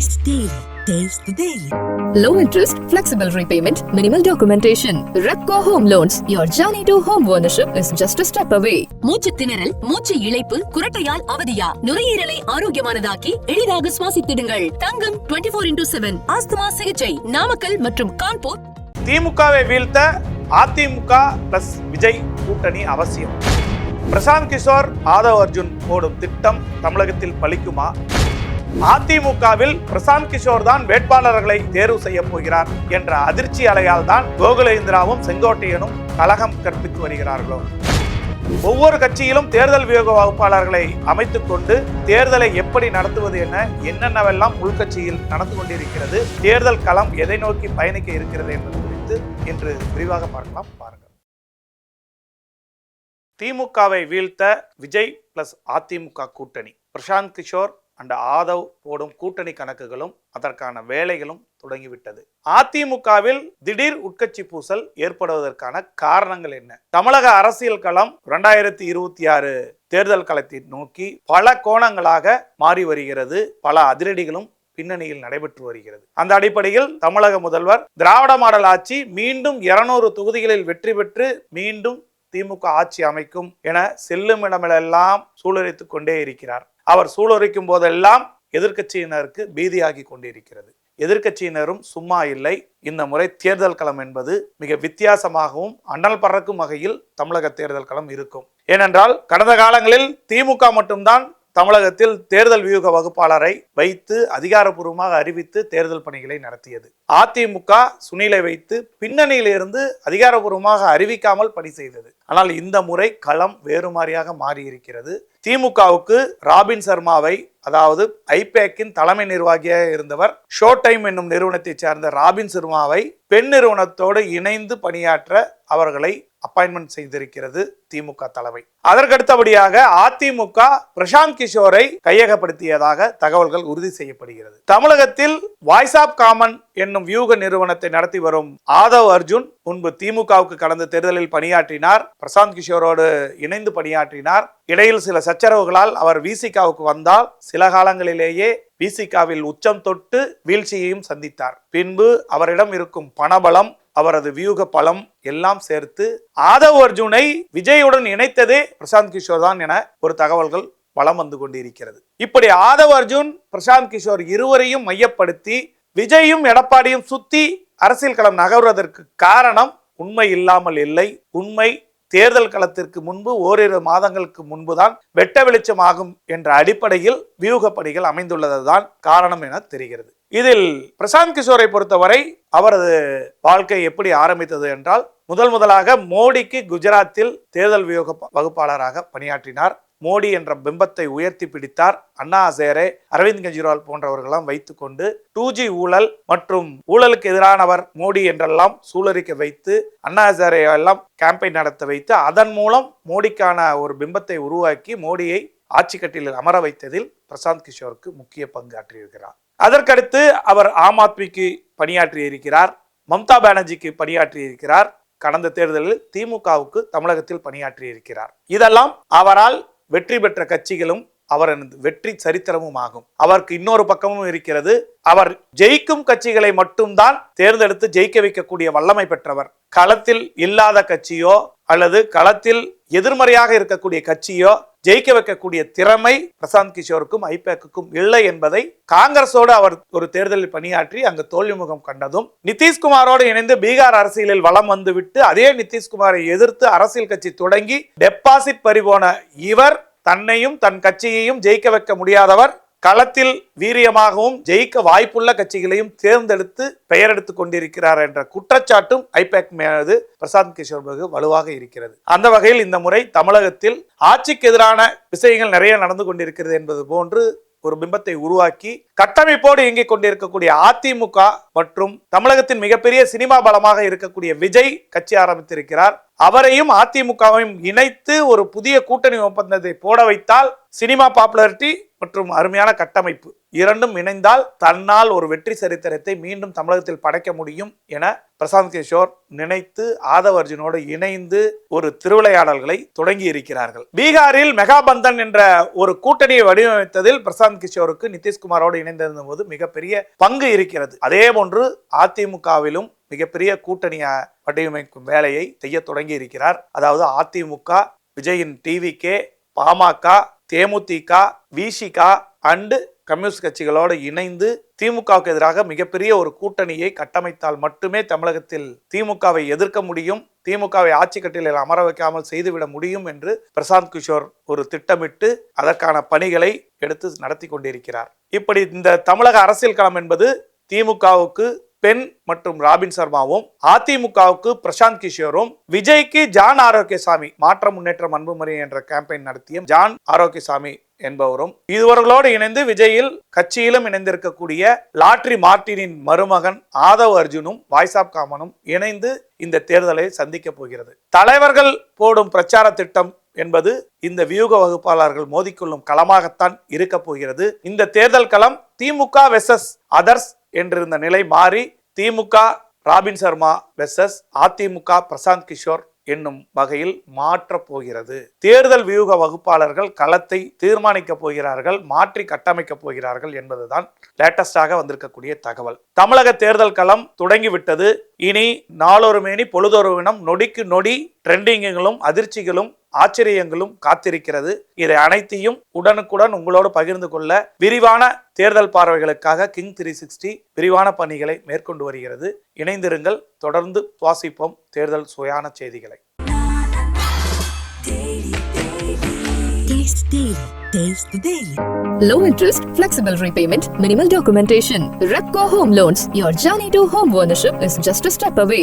Taste Daily. Taste the Daily. Low interest, flexible repayment, minimal documentation. Repco Home Loans. Your journey to home ownership is just a step away. மூச்சு திணறல் மூச்சு இழைப்பு குரட்டையால் அவதியா நுரையீரலை ஆரோக்கியமானதாக்கி எளிதாக சுவாசித்திடுங்கள் Thangam 24 four into seven asthma சிகிச்சை நாமக்கல் மற்றும் கான்பூர் திமுகவை வீழ்த்த அதிமுக பிளஸ் விஜய் கூட்டணி அவசியம் பிரசாந்த் கிஷோர் ஆதவ் அர்ஜுன் போடும் திட்டம் தமிழகத்தில் பலிக்குமா அதிமுகவில் பிரசாந்த் கிஷோர் தான் வேட்பாளர்களை தேர்வு செய்ய போகிறார் என்ற அதிர்ச்சி அலையால் தான் கோகுலேந்திராவும் செங்கோட்டையனும் கலகம் கற்பித்து வருகிறார்களோ? ஒவ்வொரு கட்சியிலும் தேர்தல் வியோக வகுப்பாளர்களை அமைத்துக் கொண்டு தேர்தலை எப்படி நடத்துவது என என்னென்னவெல்லாம் உள்கட்சியில் நடந்து கொண்டிருக்கிறது தேர்தல் களம் எதை நோக்கி பயணிக்க இருக்கிறது என்பது குறித்து இன்று விரிவாக பார்க்கலாம். பாருங்கள். திமுகவை வீழ்த்த விஜய் பிளஸ் அதிமுக கூட்டணி. பிரசாந்த் கிஷோர் அந்த ஆதவ் போடும் கூட்டணி கணக்குகளும் அதற்கான வேலைகளும் தொடங்கிவிட்டது. அதிமுகவில் திடீர் உட்கட்சி பூசல் ஏற்படுவதற்கான காரணங்கள் என்ன? தமிழக அரசியல் களம் இரண்டாயிரத்தி இருபத்தி ஆறு தேர்தல் களத்தை நோக்கி பல கோணங்களாக மாறி வருகிறது. பல அதிரடிகளும் பின்னணியில் நடைபெற்று வருகிறது. அந்த அடிப்படையில் தமிழக முதல்வர் திராவிட மாடல் ஆட்சி மீண்டும் இருநூறு தொகுதிகளில் வெற்றி பெற்று மீண்டும் திமுக ஆட்சி அமைக்கும் என செல்லும் இடமெல்லாம் சூழலித்துக் கொண்டே இருக்கிறார். அவர் சூழலிக்கும் போதெல்லாம் எதிர்க்கட்சியினருக்கு பீதியாகி கொண்டிருக்கிறது. எதிர்க்கட்சியினரும் சும்மா இல்லை. இந்த முறை தேர்தல் களம் என்பது மிக வித்தியாசமாகவும் அனல் பறக்கும் வகையில் தமிழக தேர்தல் களம் இருக்கும். ஏனென்றால் கடந்த காலங்களில் திமுக மட்டும்தான் தமிழகத்தில் தேர்தல் வியூக வகுப்பாளரை வைத்து அதிகாரப்பூர்வமாக அறிவித்து தேர்தல் பணிகளை நடத்தியது. அதிமுக சுனிலை வைத்து பின்னணியிலிருந்து அதிகாரப்பூர்வமாக அறிவிக்காமல் பணி செய்தது. ஆனால் இந்த முறை களம் வேறு மாதிரியாக மாறி இருக்கிறது திமுகவுக்கு ராபின் சர்மாவை அதாவது ஐபேக்கின் தலைமை நிர்வாகியாக இருந்தவர் ஷோ டைம் என்னும் நிறுவனத்தைச் சேர்ந்த ராபின் சர்மாவை பெண் நிறுவனத்தோடு இணைந்து பணியாற்ற அவர்களை அப்பாயின்மெண்ட் செய்திருக்கிறது திமுக தலைமை. அதற்கடுத்தபடியாக அதிமுக பிரசாந்த் கிஷோரை கையகப்படுத்தியதாக தகவல்கள் உறுதி செய்யப்படுகிறது. தமிழகத்தில் வாய்ஸ் ஆப் காமன் என்னும் வியூக நிறுவனத்தை நடத்தி வரும் ஆதவ் அர்ஜுன் முன்பு திமுகவுக்கு கடந்த தேர்தலில் பணியாற்றினார். பிரசாந்த் கிஷோரோடு இணைந்து பணியாற்றினார். இடையில் சில சச்சரவுகளால் அவர் விசிகாவுக்கு வந்தால் சில காலங்களிலேயே விசிகாவில் உச்சம் தொட்டு வீழ்ச்சியையும் சந்தித்தார். பின்பு அவரிடம் இருக்கும் பணபலம் அவரது வியூக பலம் எல்லாம் சேர்த்து ஆதவ் அர்ஜுனை விஜயுடன் இணைத்ததே பிரசாந்த் கிஷோர் தான் என ஒரு தகவல்கள் பலம் வந்து கொண்டிருக்கிறது. இப்படி ஆதவ் அர்ஜுன் பிரசாந்த் கிஷோர் இருவரையும் மையப்படுத்தி விஜயும் எடப்பாடியும் சுத்தி அரசியல் களம் நகர்வதற்கு காரணம் உண்மை இல்லாமல் இல்லை. உண்மை தேர்தல் களத்திற்கு முன்பு ஓரிரு மாதங்களுக்கு முன்புதான் வெட்ட வெளிச்சமாகும் என்ற அடிப்படையில் வியூகப்படிகள் அமைந்துள்ளது தான் காரணம் என தெரிகிறது. இதில் பிரசாந்த் கிஷோரை பொறுத்தவரை அவரது வாழ்க்கை எப்படி ஆரம்பித்தது என்றால் முதல் முதலாக மோடிக்கு குஜராத்தில் தேர்தல் வியோக வகுப்பாளராக பணியாற்றினார். மோடி என்ற பிம்பத்தை உயர்த்தி பிடித்தார். அண்ணா ஹசேரே அரவிந்த் கெஜ்ரிவால் போன்றவர்களெல்லாம் வைத்துக்கொண்டு டூ ஜி ஊழல் மற்றும் ஊழலுக்கு எதிரானவர் மோடி என்றெல்லாம் சூழறிக்க வைத்து அண்ணா ஹசேரே எல்லாம் கேம்பெயின் நடத்த வைத்து அதன் மூலம் மோடிக்கான ஒரு பிம்பத்தை உருவாக்கி மோடியை ஆட்சி கட்டிலில் அமர வைத்ததில் பிரசாந்த் கிஷோருக்கு முக்கிய பங்காற்றியிருக்கிறார் அதற்கடுத்து அவர் ஆம் ஆத்மிக்கு பணியாற்றி இருக்கிறார் மம்தா பானர்ஜிக்கு பணியாற்றி இருக்கிறார். கடந்த தேர்தலில் திமுகவுக்கு தமிழகத்தில் பணியாற்றி இருக்கிறார். இதெல்லாம் அவரால் வெற்றி பெற்ற கட்சிகளும் அவரது வெற்றி சரித்திரமும் ஆகும். அவருக்கு இன்னொரு பக்கமும் இருக்கிறது. அவர் ஜெயிக்கும் கட்சிகளை மட்டும்தான் தேர்ந்தெடுத்து ஜெயிக்க வைக்கக்கூடிய வல்லமை பெற்றவர். களத்தில் இல்லாத கட்சியோ அல்லது களத்தில் எதிர்மறையாக இருக்கக்கூடிய கட்சியோ ஜெயிக்க வைக்கக்கூடிய திறமை பிரசாந்த் கிஷோருக்கும் ஐபேக்குக்கும் இல்லை என்பதை காங்கிரஸோடு அவர் ஒரு தேர்தலில் பணியாற்றி அங்கு தோல்வி முகம் கண்டதும் நிதிஷ்குமாரோடு இணைந்து பீகார் அரசியலில் வளம் வந்துவிட்டு அதே நிதிஷ்குமாரை எதிர்த்து அரசியல் கட்சி தொடங்கி டெபாசிட் பறிபோன இவர் தன்னையும் தன் கட்சியையும் ஜெயிக்க வைக்க முடியாதவர் களத்தில் வீரியமாகவும் ஜெயிக்க வாய்ப்புள்ள கட்சிகளையும் தேர்ந்தெடுத்து பெயர் எடுத்துக் கொண்டிருக்கிறார் என்ற குற்றச்சாட்டும் ஐபேக் மீது பிரசாந்த் கிஷோர் பகு வலுவாக இருக்கிறது. அந்த வகையில் இந்த முறை தமிழகத்தில் ஆட்சிக்கு எதிரான விஷயங்கள் நிறைய நடந்து கொண்டிருக்கிறது என்பது போன்று ஒரு பிம்பத்தை உருவாக்கி கட்டமைப்போடு இயங்கிக் கொண்டிருக்கக்கூடிய அதிமுக மற்றும் தமிழகத்தின் மிகப்பெரிய சினிமா பலமாக இருக்கக்கூடிய விஜய் கட்சி ஆரம்பித்திருக்கிறார். அவரையும் அதிமுகவையும் இணைத்து ஒரு புதிய கூட்டணி ஒப்பந்தத்தை போட வைத்தால் சினிமா பாப்புலாரிட்டி மற்றும் அருமையான கட்டமைப்பு இரண்டும் இணைந்தால் தன்னால் ஒரு வெற்றி சரித்திரத்தை மீண்டும் தமிழகத்தில் படைக்க முடியும் என பிரசாந்த் கிஷோர் நினைத்து ஆதவ அர்ஜுனோடு இணைந்து ஒரு திருவிளையாடல்களை தொடங்கி இருக்கிறார்கள். பீகாரில் மெகாபந்தன் என்ற ஒரு கூட்டணியை வடிவமைத்ததில் பிரசாந்த் கிஷோருக்கு நிதிஷ்குமாரோடு இணைந்திருந்த போது மிகப்பெரிய பங்கு இருக்கிறது. அதே போன்று அதிமுகவிலும் மிகப்பெரிய கூட்டணியை வடிவமைக்கும் வேலையை செய்ய தொடங்கி இருக்கிறார் அதாவது அதிமுக விஜயின் டிவிகே பாமக தேமுதிக விசிக அண்டு கம்யூனிஸ்ட் கட்சிகளோடு இணைந்து திமுகவுக்கு எதிராக மிகப்பெரிய ஒரு கூட்டணியை கட்டமைத்தால் மட்டுமே தமிழகத்தில் திமுகவை எதிர்க்க முடியும் திமுகவை ஆட்சி கட்டிலில் அமர வைக்காமல் செய்துவிட முடியும் என்று பிரசாந்த் கிஷோர் ஒரு திட்டமிட்டு அதற்கான பணிகளை எடுத்து நடத்தி கொண்டிருக்கிறார். இப்படி இந்த தமிழக அரசியல் களம் என்பது திமுகவுக்கு பெண் மற்றும் ராபின் சர்மாவும் அதிமுகவுக்கு பிரசாந்த் கிஷோரும் விஜய்க்கு ஜான் ஆரோக்கியசாமி மாற்ற முன்னேற்றம் அன்புமணி என்ற கேம்பெயின் நடத்திய ஜான் ஆரோக்கியசாமி என்பவரும் இதுவர்களோடு இணைந்து விஜயில் கட்சியிலும் இணைந்திருக்கக்கூடிய லாட்ரி மார்டினின் மருமகன் ஆதவ் அர்ஜுனும் வாய்ஸ் காமனும் இணைந்து இந்த தேர்தலை சந்திக்க போகிறது. தலைவர்கள் போடும் பிரச்சார திட்டம் என்பது இந்த வியூக வகுப்பாளர்கள் மோதிக்கொள்ளும் களமாகத்தான் இருக்க போகிறது. இந்த தேர்தல் களம் திமுக வெசஸ் அதர்ஸ் என்றிருந்த நிலை மாறி திமுக ராபின் சர்மா வெசஸ் அதிமுக பிரசாந்த் கிஷோர் என்னும் வகையில் மாற்றப் போகிறது. தேர்தல் வியூக வகுப்பாளர்கள் களத்தை தீர்மானிக்க போகிறார்கள் மாற்றி கட்டமைக்கப் போகிறார்கள் என்பதுதான் லேட்டஸ்டாக வந்திருக்கக்கூடிய தகவல். தமிழக தேர்தல் களம் தொடங்கிவிட்டது. இனி நாளொரு மேனி பொழுதொரு வினம் நொடிக்கு நொடி ட்ரெண்டிங்குகளும் அதிர்ச்சிகளும் ஆச்சரியங்களும் காத்திருக்கிறது இதை அனைத்தையும் உடனுக்குடன் உங்களோடு பகிர்ந்து கொள்ள விரிவான தேர்தல் பார்வைகளுக்காக கிங் த்ரீ சிக்ஸ்டி விரிவான பணிகளை மேற்கொண்டு வருகிறது இணைந்திருங்கள் தொடர்ந்து சுவாசிப்போம் தேர்தல் சுயான செய்திகளை. Low interest, flexible repayment, minimal documentation. Repco Home Loans. Your journey to home ownership is just a step away.